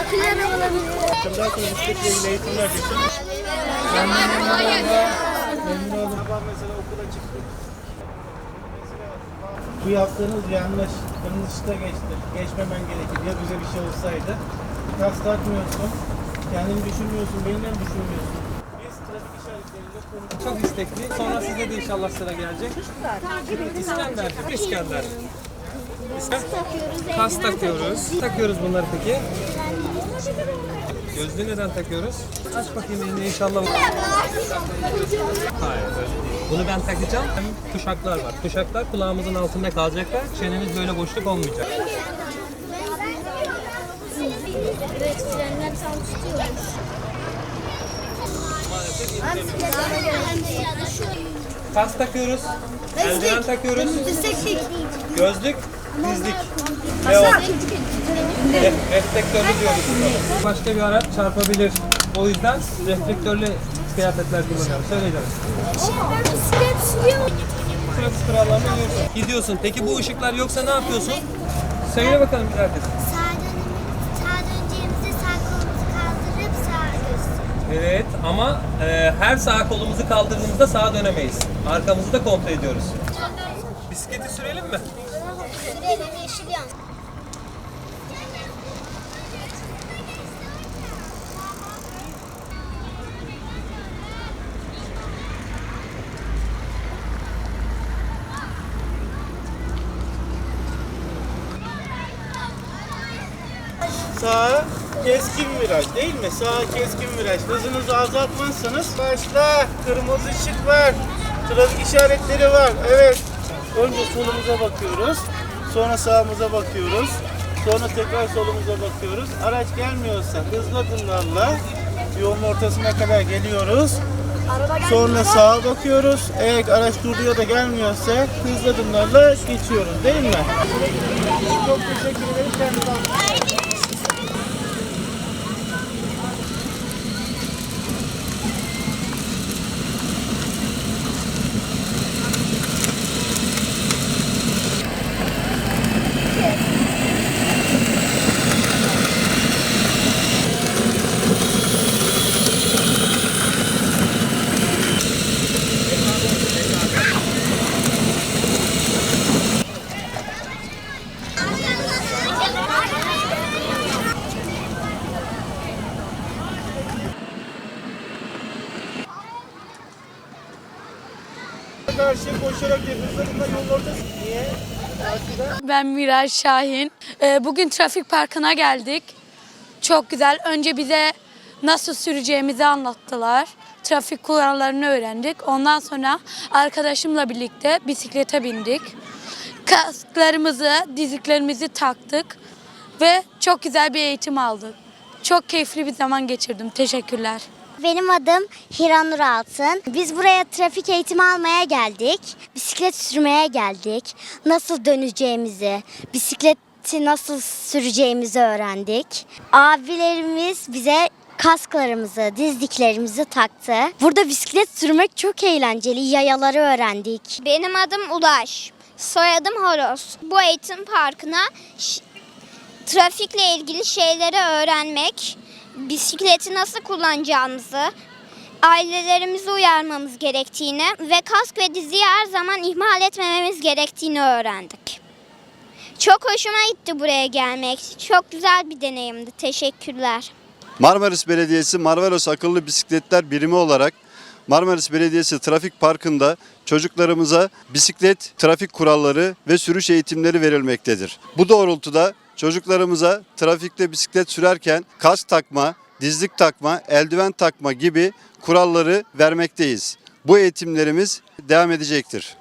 Akıllı arabalar. Daha sonra bisikletle ilgili eğitim vereceksin. Memnun oldum. Sabah mesela okula çıktık. Bu yaptığınız yanlış. Kırmızı ışıkta geçti. Geçmemen gerekir. Ya bize bir şey olsaydı. Kas takmıyorsun. Kendini düşünmüyorsun. Beni de düşünmüyorsun? Biz trafik işaretleriyle. Çok istekli. Sonra size de inşallah sıra gelecek. İskender. İskender. İskender. Kas takıyoruz. Takıyoruz bunları peki. Gözlüğü neden takıyoruz? Aç bakayım elini inşallah. Hayır öyle değil. Bunu ben takacağım. Hem kuşaklar var. Kuşaklar kulağımızın altında kalacaklar. Çenemiz böyle boşluk olmayacak. Evet, frenler tam tutuyor. Kas takıyoruz. Eldiven takıyoruz. Gözlük, dizlik. Ve o. Re- reflektörlü diyoruz. Başka bir araç çarpabilir. O yüzden reflektörlü kıyafetler kullanıyoruz. Söyleyeceğim. Trafik kurallarına uyuyorsun. Gidiyorsun. Peki bu ışıklar yoksa ne yapıyorsun? Söyle bakalım bir herkes. Evet ama e, her sağ kolumuzu kaldırdığımızda sağa dönemeyiz. Arkamızı da kontrol ediyoruz. Bisikleti sürelim mi? Sürelim yeşil yan. Keskin viraj değil mi? Sağa keskin viraj. Hızınızı azaltmazsanız başla. Kırmızı ışık var. Trafik işaretleri var. Evet. Önce solumuza bakıyoruz. Sonra sağımıza bakıyoruz. Sonra tekrar solumuza bakıyoruz. Araç gelmiyorsa hızlı adımlarla yolun ortasına kadar geliyoruz. Sonra sağa bakıyoruz. Eğer araç duruyor da gelmiyorsa hızlı adımlarla geçiyoruz değil mi? Çok teşekkür ederim. Kendinize iyi bakın. karşı koşarak hızlarında yolun ortası. Niye? Ben Miray Şahin. Ee, Bugün trafik parkına geldik. Çok güzel. Önce bize nasıl süreceğimizi anlattılar. Trafik kurallarını öğrendik. Ondan sonra arkadaşımla birlikte bisiklete bindik. Kasklarımızı, diziklerimizi taktık ve çok güzel bir eğitim aldık. Çok keyifli bir zaman geçirdim. Teşekkürler. Benim adım Hiranur Altın. Biz buraya trafik eğitimi almaya geldik. Bisiklet sürmeye geldik. Nasıl döneceğimizi, bisikleti nasıl süreceğimizi öğrendik. Abilerimiz bize kasklarımızı, dizdiklerimizi taktı. Burada bisiklet sürmek çok eğlenceli. Yayaları öğrendik. Benim adım Ulaş. Soyadım Horoz. Bu eğitim parkına trafikle ilgili şeyleri öğrenmek, bisikleti nasıl kullanacağımızı, ailelerimizi uyarmamız gerektiğini ve kask ve diziyi her zaman ihmal etmememiz gerektiğini öğrendik. Çok hoşuma gitti buraya gelmek. Çok güzel bir deneyimdi. Teşekkürler. Marmaris Belediyesi Marvelos Akıllı Bisikletler Birimi olarak Marmaris Belediyesi Trafik Parkı'nda çocuklarımıza bisiklet, trafik kuralları ve sürüş eğitimleri verilmektedir. Bu doğrultuda çocuklarımıza trafikte bisiklet sürerken kask takma, dizlik takma, eldiven takma gibi kuralları vermekteyiz. Bu eğitimlerimiz devam edecektir.